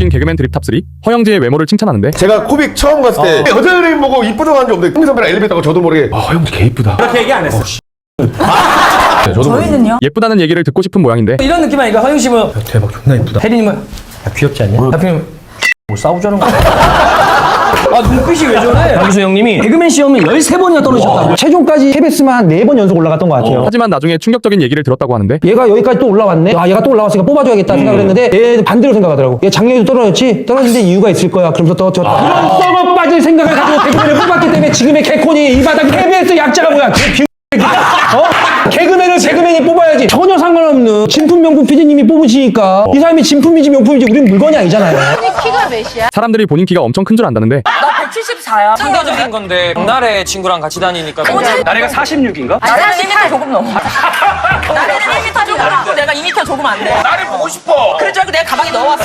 웃긴 개그맨 드립 탑3 허영지의 외모를 칭찬하는데 제가 코빅 처음 갔을 때 여자 연예인 보고 이쁘다고 하는 줄 없는데 홍기 선배랑 엘리베이터 타고 저도 모르게 아 허영지 개 이쁘다 그렇게 얘기 안 했어. 네, 저도 모르게. 저희는요? 예쁘다는 얘기를 듣고 싶은 모양인데 이런 느낌 아니까 허영 씨뭐 대박 존나 이쁘다. 혜린님은 야, 귀엽지 않냐? 하필이면 뭐 싸우자는 거야. 아 눈빛이 왜 저래? 박기수 형님이 개그맨 시험을 13번이나 떨어지셨다고. 최종까지 KBS만 한네번 연속 올라갔던 것 같아요. 하지만 나중에 충격적인 얘기를 들었다고 하는데 얘가 여기까지 또 올라왔네. 아, 얘가 또 올라왔으니까 뽑아줘야겠다 생각을 했는데 얘 반대로 생각하더라고. 얘 작년에도 떨어졌지? 떨어진 데 이유가 있을 거야. 그러면서 떨어졌 그런 썩어 빠질 생각을 가지고 개그맨을 뽑았기 때문에 지금의 개콘이 이 바닥 KBS 약자가 뭐야? 개. 어? 개그맨을 개그맨이 뽑아야지. 전혀 상관없는 진품 명품 PD님이 뽑으시니까 이 사람이 진품이지 명품이지 우린 물건이 아니잖아요. 키가 몇이야? 사람들이 본인 키가 엄청 큰 줄 안다는데 나 174야. 상대적인 건데 옛날에 친구랑 같이 다니니까 나래가 46인가? 나는 1m 조금 넘어. 나는 1m 조금 넘고 내가 2m 조금 안 돼. 나를 보고 싶어. 그래 줄 알고 내가 가방에 넣어왔어.